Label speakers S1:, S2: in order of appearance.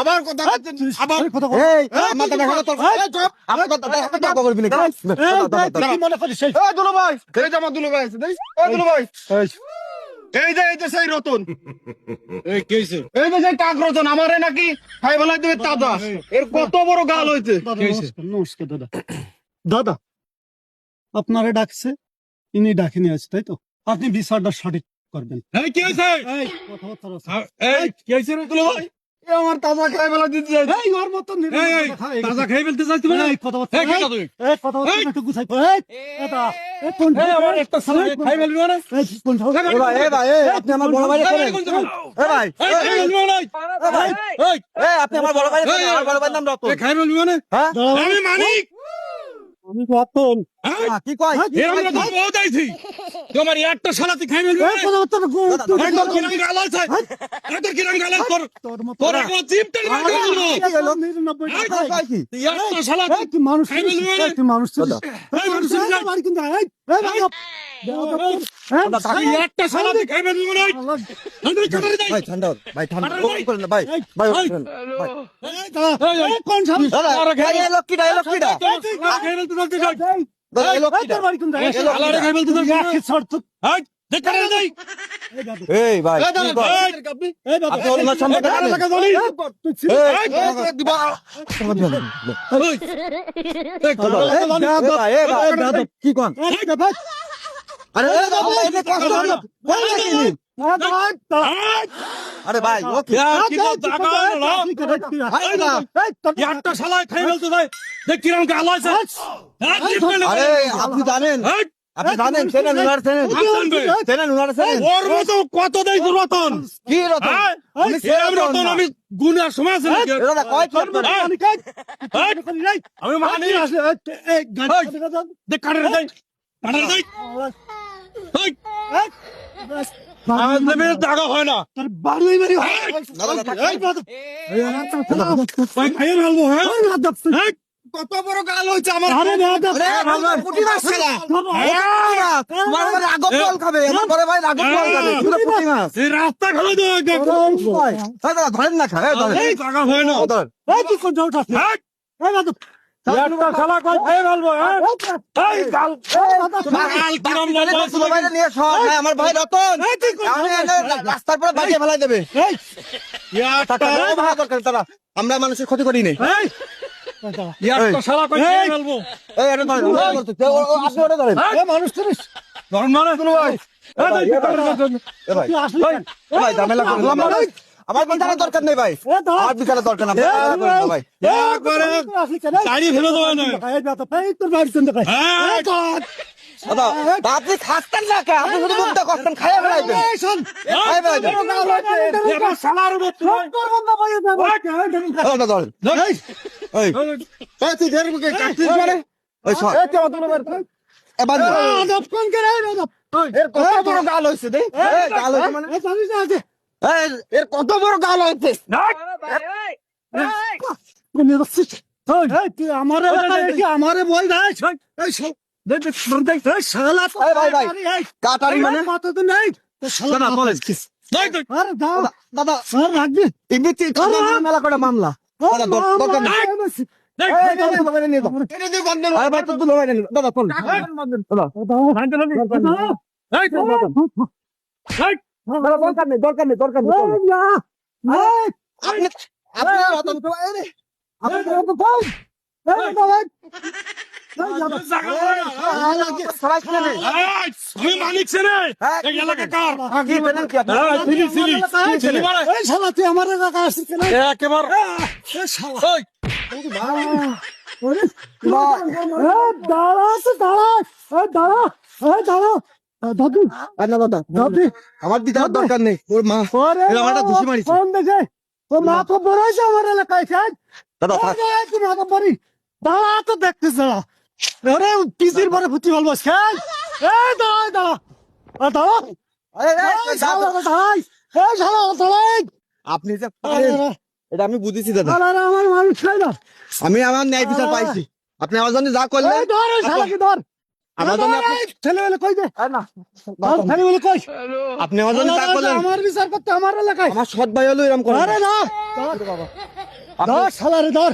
S1: আমার কথা
S2: কথা
S3: দেখা করবি না
S2: মনে করিস
S1: দুলো ভাই এই যে দুলো ভাই আছে দুলো ভাই
S2: এই,
S1: যে এই যে সেই রতন। এই কেছে এই যে সেই কাক রতন নাকি খাই দেবে দাদা। এর কত বড় গাল
S2: নমস্কার, নমস্কার দাদা। দাদা আপনারে ডাকছে ইনি ডাকেনি আছে তাই তো? আপনি বিচারটা সঠিক করবেন
S1: এই কি হইছে
S2: এই কথাবার্তা
S1: এই কি হইছে রে দুলো ভাই আমার তাজা খাই বেলা দিতে যাই
S2: এই ওর মতন
S1: এই, এই,
S2: কথা, এই
S1: তাজা খাই ফেলতে চাইছ তুমি
S2: এই কথাবার্তা
S1: এই,
S2: এই,
S1: কথা তুই?
S2: এই কথাবার্তা
S1: এই।
S2: একটু গুছাই এই, এটা, এই কোন
S1: এই আমার একটা সালা খাই ফেলবি না
S2: এই কোন
S3: এ ভাই এ ভাই আপনি আমার বড় ভাই করেন এ ভাই
S1: এই খাই না
S3: এ
S1: এই
S3: আপনি আমার বড় ভাই
S1: এই, এই,
S3: আমার বড় ভাইয়ের নাম রতন
S1: এই খাই ফেলবি না
S3: হ্যাঁ
S1: আমি মানিক তোমার একটা সালা তুই খাই
S2: মানুষ মানুষ। এই,
S3: ভাই কি কোন
S2: এই, দাদু।
S3: আরে। ভাই ভাই ভাই
S1: একটা শালা খাই ফেলতে যাই দেখ কিরম গাল আছে। হ্যাঁ
S3: আরে আপনি জানেন আপনি জানেন চেনেন উনার চেনেন। চেনেন উনার চেনেন।
S1: ওর মতো কত দেই রতন?
S3: কি রতন?
S1: হ্যাঁ
S3: উনি
S1: রতন আমি গুনার সময় আছে নাকি?
S3: দাদা কয়
S1: হ্যাঁ।
S2: আমি কাজ।
S1: আমি মানি।
S2: আসলে, এই, এই, গাড়ি
S1: এই।
S2: চালাতে দাও।
S1: দেখ। হয় না
S2: তোর বাড়ি বাড়ি হয়।
S1: হ্যাঁ কত বড় গাল হয়েছে আমার
S2: আরে।
S3: আরে, মাছ। তোমার রাগব খাবে আমার ভাই রাগব জল খাবে পুরো পুঁটি মাছ
S1: এই রাস্তা
S3: ভাই দাদা ধরেন না ধরেন
S1: জাগা হয় না
S3: ধরেন
S2: এই, তুই কোন জায়গাটা আছিস?
S3: আমার রাস্তার পরে ফেলাই দেবে। তারা মানুষের ক্ষতি করি নাই। ধরেন
S2: মানুষ
S1: মানে ভাই
S3: ঝামেলা। আমার বিচারের দরকার নেই ভাই। আমার বিচারের দরকার না। ভাই।
S1: দাড়ি ফেলে দেবো না
S2: তোর বাড়ি?
S1: হ্যাঁ।
S3: আপনি খাচ্ছেন না কে? আপনি শুধু মুখটা খাইয়া
S1: এবার
S2: কোন
S3: গাল হইছে দেই এই গাল হইছে মানে। এর কত বড় গাল
S2: তুই আমার আমারে বল
S3: ভাই, মানে?
S2: কতদিন এই? এই,
S3: দাদা
S2: আর রাখবি?
S3: মেলা করে মামলা। দাদা দরকার নেই
S2: এই
S3: দাদা দরকার নেই দরকার নেই
S1: হয়
S3: হ্যাঁ,
S1: হ্যাঁ,
S2: দাঁড়া। দাঁড়া। দাঁড়া। দাদু,
S3: আর না দাদা
S2: দাদু।
S3: আমার দিদার দরকার নেই ওর মা ঘুষি মারিছে।
S2: কোন দেখে? ও মা তো বড় হয়েছে আমার এলাকায়, স্যার।
S3: দাদা
S2: তো বড়ি। দাঁড়া তো দেখতেছ দাঁড়া। ওরে, পিসির পরে ফুটি বলব, স্যার। দাঁড়া, দাঁড়া। দাঁড়া।
S3: এই। আপনি যে এটা আমি বুঝেছি দাদা
S2: আরে, আমার মানুষ।
S3: আমি আমার ন্যায় বিচার পাইছি আপনি আমার জন্য যা করলেন
S2: ধর,
S3: আপনি- আমার
S2: বিচার করতে আমার এলাকায়।
S3: আমার সৎ ভাই হলো এরকম করে।
S2: আরে ধর শালারে ধর